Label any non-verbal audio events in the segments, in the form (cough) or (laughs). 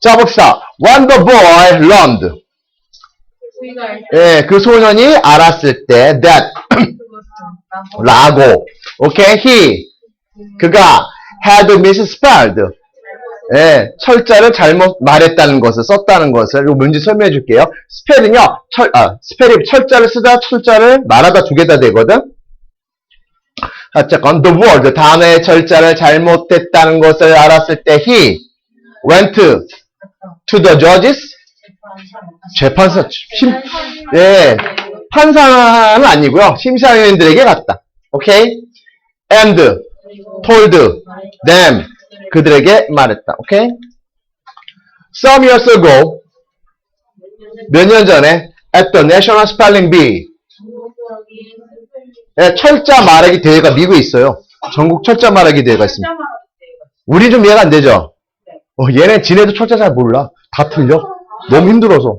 자, 봅시다. When the boy learned. 예, 그 소년이 알았을 때, that, (clears throat) 라고. 오케이? he. 그가 had misspelled. 예, 철자를 잘못 말했다는 것을, 썼다는 것을, 이거 뭔지 설명해 줄게요. 스펠은요, 철, 아, 스펠이 철자를 쓰다 철자를 말하다 두 개 다 되거든? 어쨌건, the word, 단어의 철자를 잘못했다는 것을 알았을 때, he went to the judges, 재판사, 심, 예, 판사는 아니고요. 심사위원들에게 갔다. 오케이? and told them 그들에게 말했다. 오케이? Some years ago 몇 년 전에 at the National Spelling Bee 예, 철자 말하기 대회가 미국에 있어요. 전국 철자 말하기 대회가 있습니다. 우리 좀 이해가 안 되죠? 어, 얘네 지네도 철자 잘 몰라. 다 틀려. 너무 힘들어서.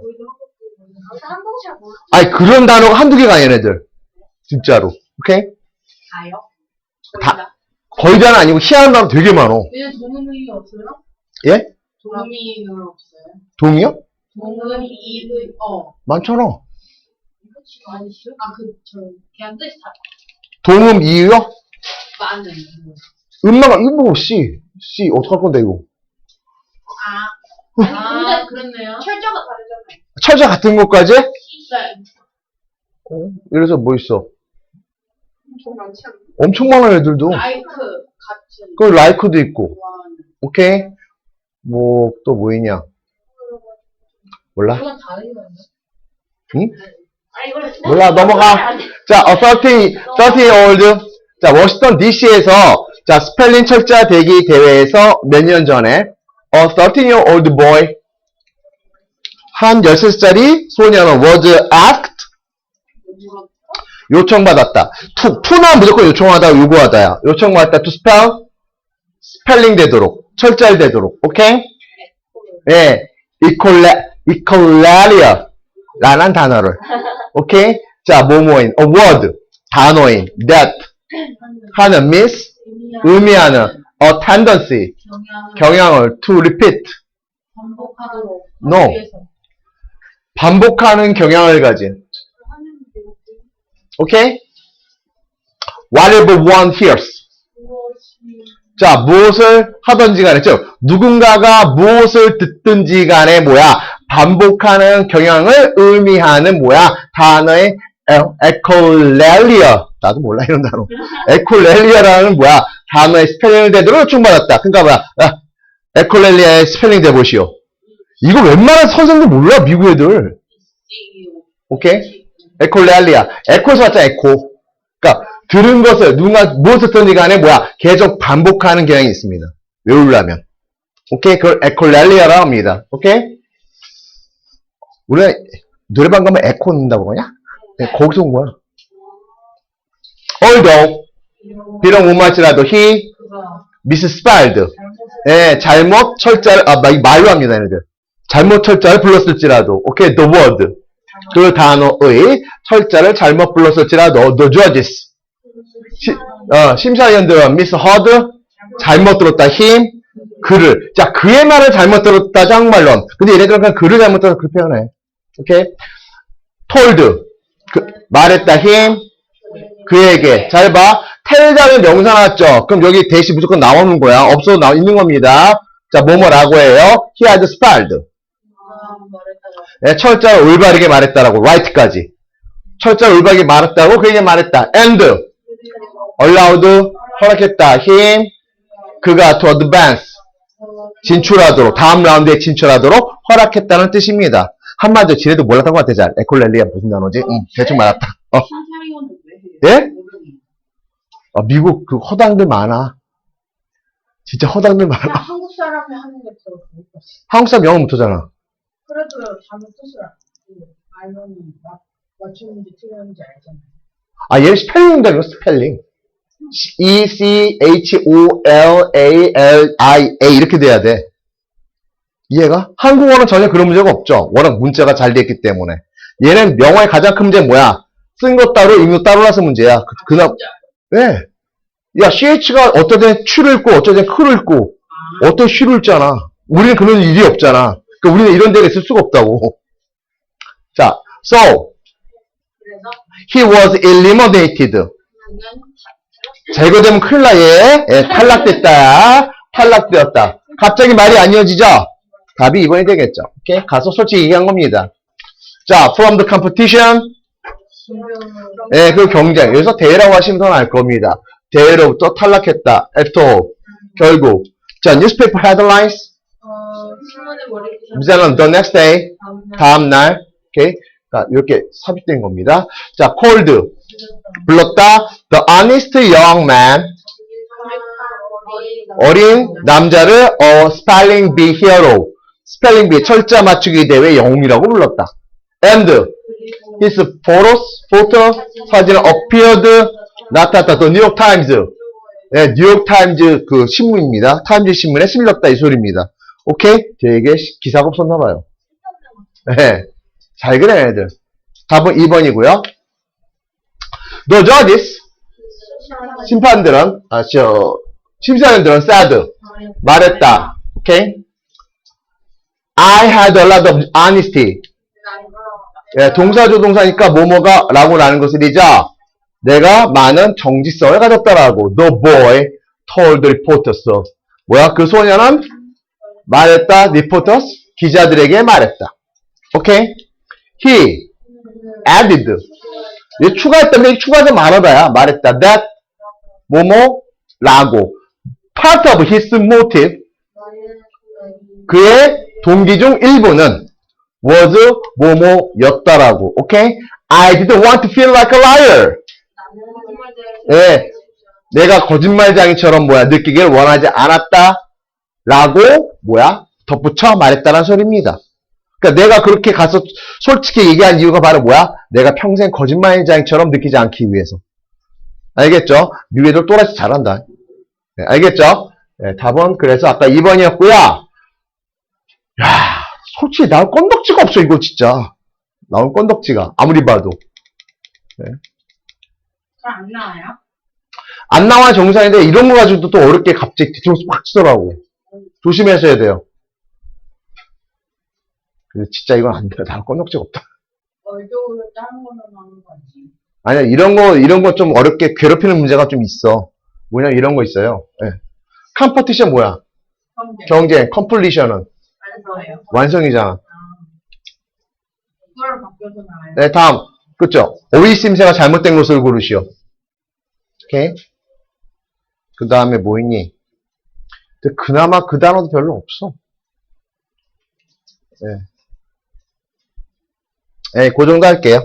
아니 그런 단어가 한두 개가 아니야 얘네들. 진짜로. 오케이? 다요? 다. 거의 다는 아니고 희한한 단어 되게 많어. 얘는 동음이 없어요? 예? 동음이는 없어요. 동이요? 동음, 어. 많잖아. 아니죠? 아, 그, 저, 걔한 뜻이 다 동음 이유요? 많은. 음마가 이거 뭐 C. C 어떡할 건데 이거. 아, 아, 그렇네요. 철저가 다르잖아요. 철자 같은 것까지? 네. 어? 이래서 뭐 있어? 좀 많지 않나? 엄청 많아 애들도. 라이크, 같은. 그 라이크도 있고. 좋아하는. 오케이? 뭐 또 뭐 있냐? 몰라? 이건 다른 거예요. 응? 아, 이거는 몰라 넘어가. 자, 어, 30, 30 year old. 자, 워싱턴 DC에서 자, 스펠링 철자 대기 대회에서 몇 년 전에 a 13 year old boy 한 13살짜리 소년은 was asked 요청받았다. 투, 투나 무조건 요청하다, 요구하다야. 요청받았다. to spell 스펠링 되도록, 철자를 되도록. 오케이? 예. equal, equalaria 라는 단어를. 오케이? 자, 뭐뭐인, a word, 단어인, that, 하는, miss, 의미하는, a tendency, 경향을 경향을, to repeat, 반복하도록. No. 반복하는 경향을 가진. 오케이? Whatever one hears. 자, 무엇을 하든지 간에, 즉, 누군가가 무엇을 듣든지 간에 뭐야, 반복하는 경향을 의미하는 뭐야, 단어의 에콜렐리어. 나도 몰라, 이런 단어. (laughs) 에콜렐리어라는 뭐야, 단어의 스펠링을 대대로 요청받았다. 그러니까 뭐야, 아, 에콜렐리아의 스펠링 대보시오. 이거 웬만한 선생도 몰라, 미국 애들. 오케이? 에콜렐리아. 에코에서 왔잖아, 에코. 그러니까, 들은 것을, 누군가 무엇을 듣든지 간에 뭐야, 계속 반복하는 경향이 있습니다. 외우려면. 오케이? 그걸 에콜렐리아라고 합니다. 오케이? 우리가 노래방 가면 에코 넣는다고 그러냐? 네, 거기서 온 거야. although, 비록 못마치라도 he 그거. misspelled. 예, 잘못 철자를, 아, 말- 말로 합니다, 얘네들. 잘못 철자를 불렀을지라도, 오케이, the word. 그 단어의 철자를 잘못 불렀을지라도, the judges. 시, 어, 심사위원들은 misheard, 잘못 들었다, him, 그를. 자, 그의 말을 잘못 들었다, 장말론. 근데 얘네들은 그냥 그를 잘못 들어서 그렇게 표현해. 오케이? told, 그, 말했다, him, 그에게. 잘 봐. 텔자는 명사 나왔죠? 그럼 여기 대시 무조건 나오는 거야. 없어도 나 있는 겁니다. 자, 뭐뭐라고 해요? He has spelled. 네, 철자를 올바르게 말했다라고. right까지. 철자를 올바르게 말했다고 그에게 말했다. and. allowed. 허락했다. him. 그가 to advance. 진출하도록. 다음 라운드에 진출하도록 허락했다는 뜻입니다. 한마디로 지네도 몰랐던 것 같아, 잘. 에콜렐리아 무슨 단어지? 응, 대충 말았다. 어. 예? 아, 미국 그 허당들 많아. 진짜 허당들 많아. 한국 사람이 하는 것처럼. 한국 사람 영어 못하잖아. 그래도 잘못 뜻을 알면 막 맞추는지 틀렸는지 알잖아요. 아, 얘는 스펠링 되는 거 스펠링. E, C, H, O, L, A, L, I, A 이렇게 돼야 돼. 이해가? 한국어는 전혀 그런 문제가 없죠. 워낙 문자가 잘 됐기 때문에. 얘는 영어의 가장 큰 문제는 뭐야? 쓴 것 따로, 읽는 것 따로라서 문제야. 그, 그나, 왜? 야, CH가 땐 추를 읽고, 땐 크를 읽고, 어떤 쉬를 읽잖아. 우리는 그런 일이 없잖아. 그러니까 우리는 이런 데가 있을 수가 없다고. 자, so he was eliminated. 제거되면 큰일 나, 얘. 예, 탈락됐다. 탈락되었다. 갑자기 말이 안 이어지죠? 답이 2번이 되겠죠. 오케이? 가서 솔직히 얘기한 겁니다. 자, from the competition. 예, 그 경쟁. 여기서 대회라고 하시면 더 나을 겁니다. 대회로부터 탈락했다. after. 결국. 자, newspaper headlines. 어 머리 이제는 the next day. 다음날 다음 날. 오케이? 자, 이렇게 삽입된 겁니다. 자, called. 불렀다. The honest young man. 어린 남자를 어, 스펠링 비 히어로, 스펠링 비 철자 맞추기 대회 영웅이라고 불렀다. And his photos, photo 사진은 appeared 나타났다. New York Times, 네, 뉴욕 타임즈 그 신문입니다. 타임즈 신문에 실렸다 이 소리입니다. 오케이? 되게 시- 기사가 없었나 봐요. 네, 잘 그래 애들. 답은 2번이고요. The judges 심판들은 아, 저 심사위원들은 said 말했다. 오케이? I had a lot of honesty. 예, 동사 조동사니까 뭐뭐가 라고 라는 것을 이죠. 내가 많은 정직성을 가졌다라고. The boy told reporters. 뭐야? 그 소녀는 말했다. reporters 기자들에게 말했다. 오케이? He added. 얘 추가했다면 이 추가해서 말하다야. 말했다. That 뭐뭐 라고. Part of his motive 그의 동기 중 일부는 was 뭐뭐였다라고. 오케이? I didn't want to feel like a liar. 예. 내가 거짓말장이처럼 뭐야 느끼길 원하지 않았다. 라고 뭐야 덧붙여 말했다는 소리입니다. 그러니까 내가 그렇게 가서 솔직히 얘기한 이유가 바로 뭐야? 내가 평생 거짓말장이처럼 느끼지 않기 위해서. 알겠죠? 뉴애들 또라이 잘한다. 네, 알겠죠? 네, 답은 그래서 아까 2번이었고요. 야, 솔직히 나올 건덕지가 없어 이거 진짜. 나올 건덕지가 아무리 봐도 잘안 나와요? 안 나와 정상인데 이런 거 가지고도 또 어렵게 갑자기 뒤통수 팍 치더라고. 조심하셔야 돼요. 근데 진짜 이건 안 돼. 나올 건덕지가 없다. 얼굴을 다른 거는 하는 거지. 아니야 이런 거 이런 거 좀 어렵게 괴롭히는 문제가 좀 있어. 뭐냐 이런 거 있어요. 예. 컴퍼티션 뭐야? 경쟁, 컴플리션은 완성이잖아. 그걸 바뀌어서 나와요. 네, 다음. 그쵸? 오이심새가 잘못된 것을 고르시오. 오케이? 그 다음에 뭐 있니? 근데 그나마 그 단어도 별로 없어. 네. 네, 그 정도 할게요.